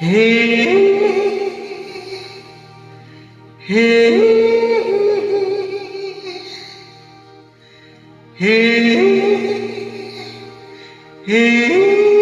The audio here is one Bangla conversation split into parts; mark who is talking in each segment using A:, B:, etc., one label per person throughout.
A: হে হে হে হে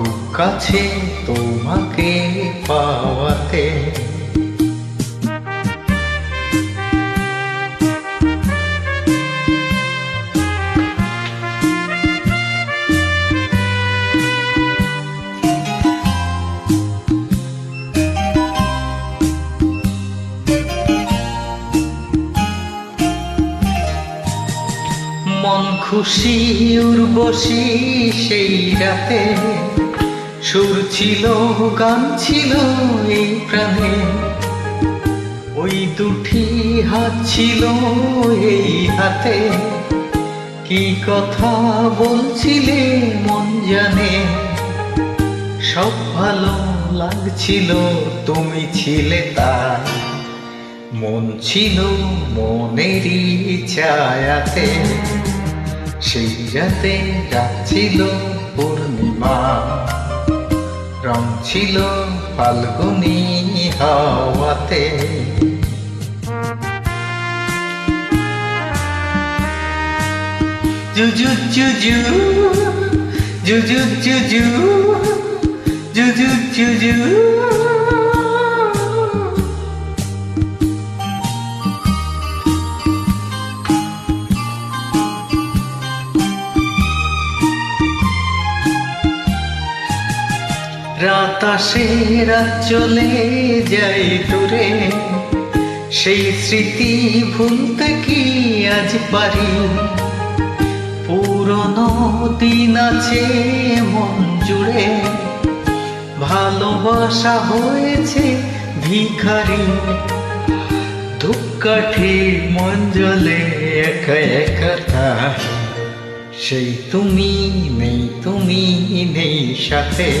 A: খুব কাছে তোমাকে পাওয়াতে। মন খুশি উর্বশী সেই রাতে। সুর ছিল, গান ছিল এই প্রাণে। ওই দুটি হাত ছিল এই হাতে। কি কথা বলছিলে মন জানে। সব ভালো লাগছিল, তুমি ছিলে তাই। মন ছিল মনেরই ছায়াতে। সেই রাতে রাত ছিল পূর্ণিমা। রং ছিল ফাল্গুনি হাওয়াতে জুজু জুজু জুজু জুজু জুজু জুজু রাত আসে, রাত চলে যায় দূরে। সেই স্মৃতি ভুলতে কি আজ পারি? পুরনো দিন আছে মন জুড়ে। ভালোবাসা হয়েছে ভিখারি। ধূপকাঠি মন জলে একা একা। সেই তুমি নেই তুমি নেই সাথে।